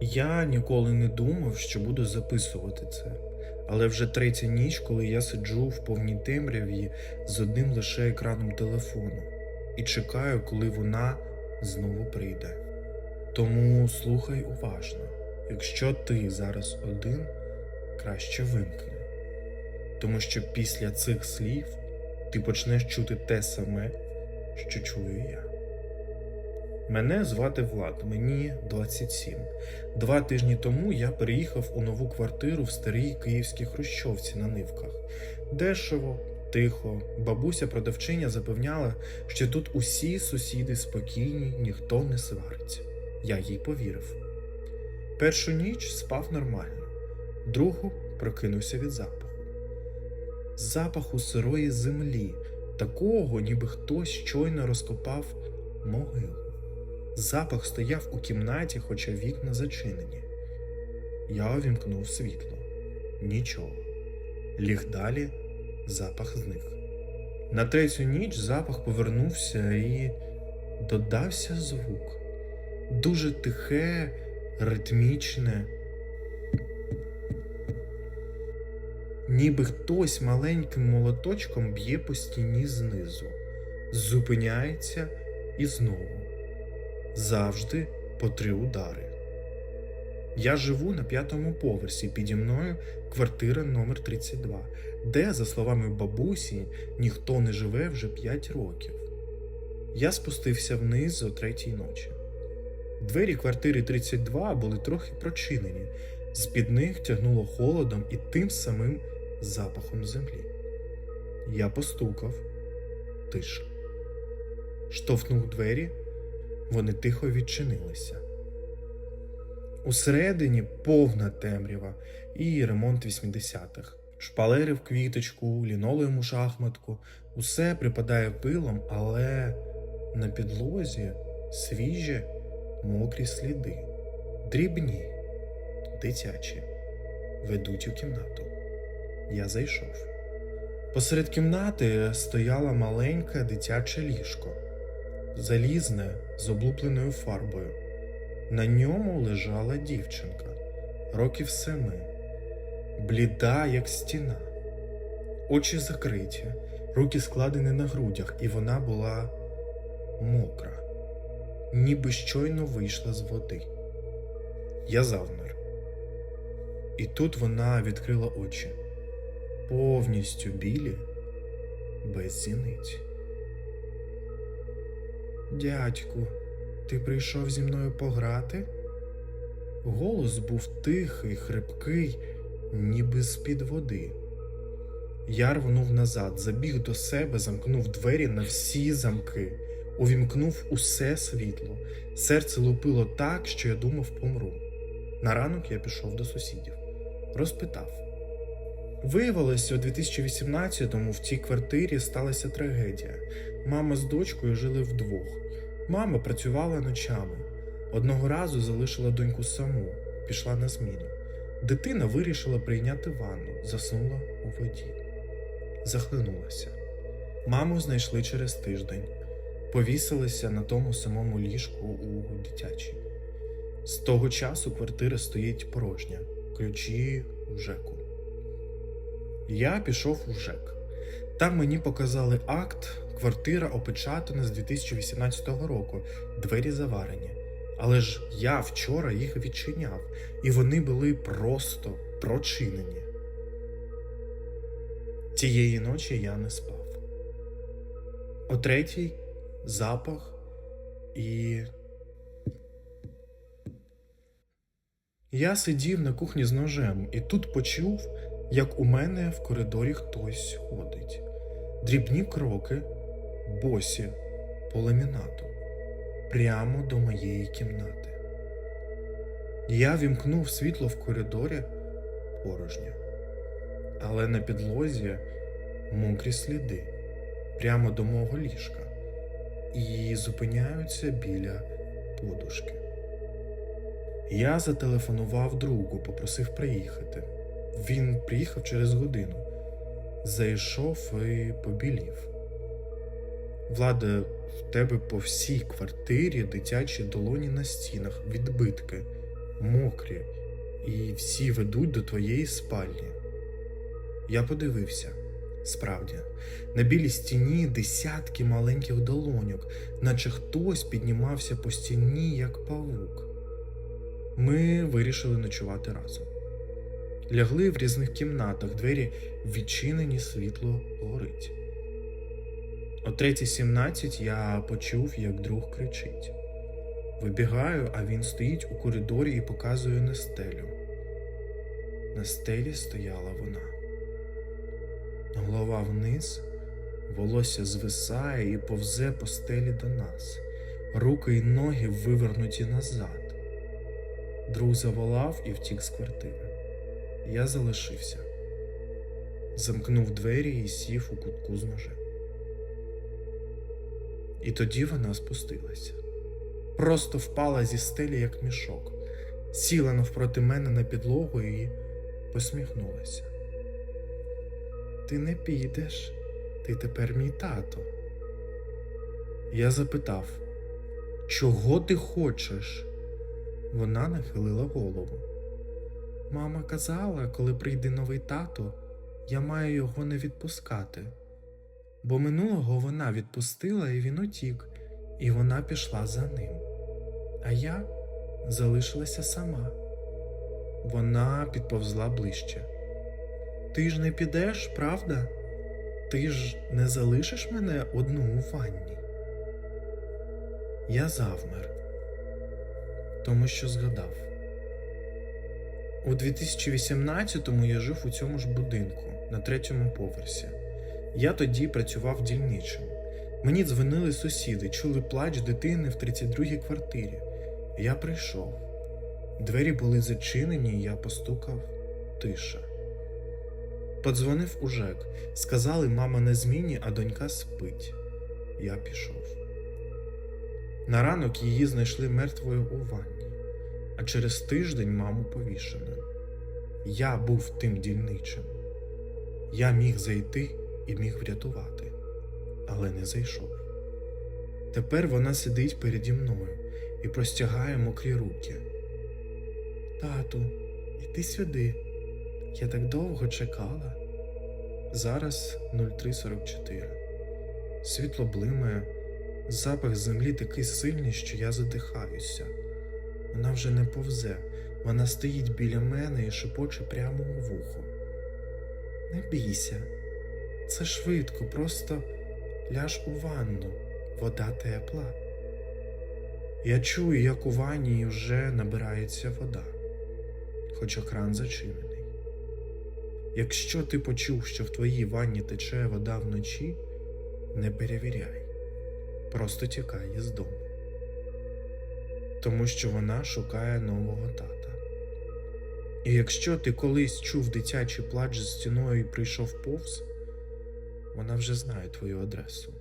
Я ніколи не думав, що буду записувати це. Але вже третя ніч, коли я сиджу в повній темряві з одним лише екраном телефону і чекаю, коли вона знову прийде. Тому слухай уважно, якщо ти зараз один, краще вимкни. Тому що після цих слів ти почнеш чути те саме, що чую я. Мене звати Влад, мені 27. Два тижні тому я переїхав у нову квартиру в старій київській хрущовці на нивках. Дешево, тихо. Бабуся продавчиня запевняла, що тут усі сусіди спокійні, ніхто не свариться. Я їй повірив. Першу ніч спав нормально, другу прокинувся від запаху. Запаху сирої землі, такого, ніби хтось щойно розкопав могилу. Запах стояв у кімнаті, хоча вікна зачинені. Я увімкнув світло. Нічого. Ліг далі, запах зник. На третю ніч запах повернувся і додався звук. Дуже тихе, ритмічне. Ніби хтось маленьким молоточком б'є по стіні знизу, зупиняється і знову завжди по три удари. Я живу на п'ятому поверсі, піді мною квартира номер 32, де, за словами бабусі, ніхто не живе вже 5 років. Я спустився вниз о третій ночі. Двері квартири 32 були трохи прочинені, з під них тягнуло холодом і тим самим запахом землі. Я постукав, тиша. Штовхнув двері, вони тихо відчинилися. Усередині повна темрява і ремонт 80-х. Шпалери в квіточку, лінолеум у шахматку, усе припадає пилом, але на підлозі свіжі мокрі сліди, дрібні, дитячі, ведуть у кімнату. Я зайшов. Посеред кімнати стояла маленьке дитяче ліжко залізне з облупленою фарбою. На ньому лежала дівчинка, років семи, бліда, як стіна, очі закриті, руки складені на грудях, і вона була мокра, ніби щойно вийшла з води. Я завмер. І тут вона відкрила очі, повністю білі, без зіниць. Дядьку, ти прийшов зі мною пограти? Голос був тихий, хрипкий, ніби з-під води. Я рвонув назад, забіг до себе, замкнув двері на всі замки, увімкнув усе світло. Серце лупило так, що я думав помру. На ранок я пішов до сусідів, розпитав. Виявилося, у 2018-му в цій квартирі сталася трагедія. Мама з дочкою жили вдвох. Мама працювала ночами. Одного разу залишила доньку саму, пішла на зміну. Дитина вирішила прийняти ванну, заснула у воді. Захлинулася. Маму знайшли через тиждень. Повісилися на тому самому ліжку у дитячій. З того часу квартира стоїть порожня, ключі в ЖЕКу. Я пішов у ЖЕК. Там мені показали акт, квартира опечатана з 2018 року, двері заварені. Але ж я вчора їх відчиняв, і вони були просто прочинені. Тієї ночі я не спав. О третій запах і. Я сидів на кухні з ножем і тут почув, як у мене в коридорі хтось ходить. Дрібні кроки, босі по ламінату, прямо до моєї кімнати. Я вімкнув світло в коридорі порожньо, але на підлозі мокрі сліди прямо до мого ліжка і зупиняються біля подушки. Я зателефонував другу, попросив приїхати. Він приїхав через годину, зайшов і побілів. Влада, в тебе по всій квартирі дитячі долоні на стінах, відбитки. мокрі, і всі ведуть до твоєї спальні. Я подивився. Справді, на білій стіні десятки маленьких долоньок, наче хтось піднімався по стіні, як павук. Ми вирішили ночувати разом. Лягли в різних кімнатах, двері відчинені, світло горить. О 3.17 я почув, як друг кричить. Вибігаю, а він стоїть у коридорі і показує на стелю. На стелі стояла вона. Голова вниз, волосся звисає і повзе по стелі до нас, руки й ноги вивернуті назад. Друг заволав і втік з квартири. Я залишився, замкнув двері і сів у кутку з ножем. І тоді вона спустилася. Просто впала зі стелі, як мішок, сіла навпроти мене на підлогу і посміхнулася. Ти не підеш, ти тепер мій тато. Я запитав, чого ти хочеш? Вона нахилила голову. Мама казала, коли прийде новий тато, я маю його не відпускати. Бо минулого вона відпустила і він утік, і вона пішла за ним. А я залишилася сама. Вона підповзла ближче. Ти ж не підеш, правда? Ти ж не залишиш мене одну у ванні. Я завмер, тому що згадав. У 2018-му я жив у цьому ж будинку на третьому поверсі. Я тоді працював дільничим. Мені дзвонили сусіди, чули плач дитини в 32-й квартирі. Я прийшов. Двері були зачинені, я постукав тиша. Подзвонив у ЖЕК. Сказали, мама на зміні, а донька спить. Я пішов. На ранок її знайшли мертвою у ванні, а через тиждень маму повішеною. Я був тим дільничим. Я міг зайти і міг врятувати, але не зайшов. Тепер вона сидить переді мною і простягає мокрі руки. Тату, іди сюди. Я так довго чекала. Зараз 0344. Світло блимає, запах землі такий сильний, що я задихаюся. Вона вже не повзе, вона стоїть біля мене і шепоче прямо у вухо. Не бійся, це швидко, просто ляж у ванну, вода тепла. Я чую, як у ванні вже набирається вода, хоча кран зачинений. Якщо ти почув, що в твоїй ванні тече вода вночі, не перевіряй, просто тікай із дому. Тому що вона шукає нового тата. І якщо ти колись чув дитячий плач за стіною і прийшов повз, вона вже знає твою адресу.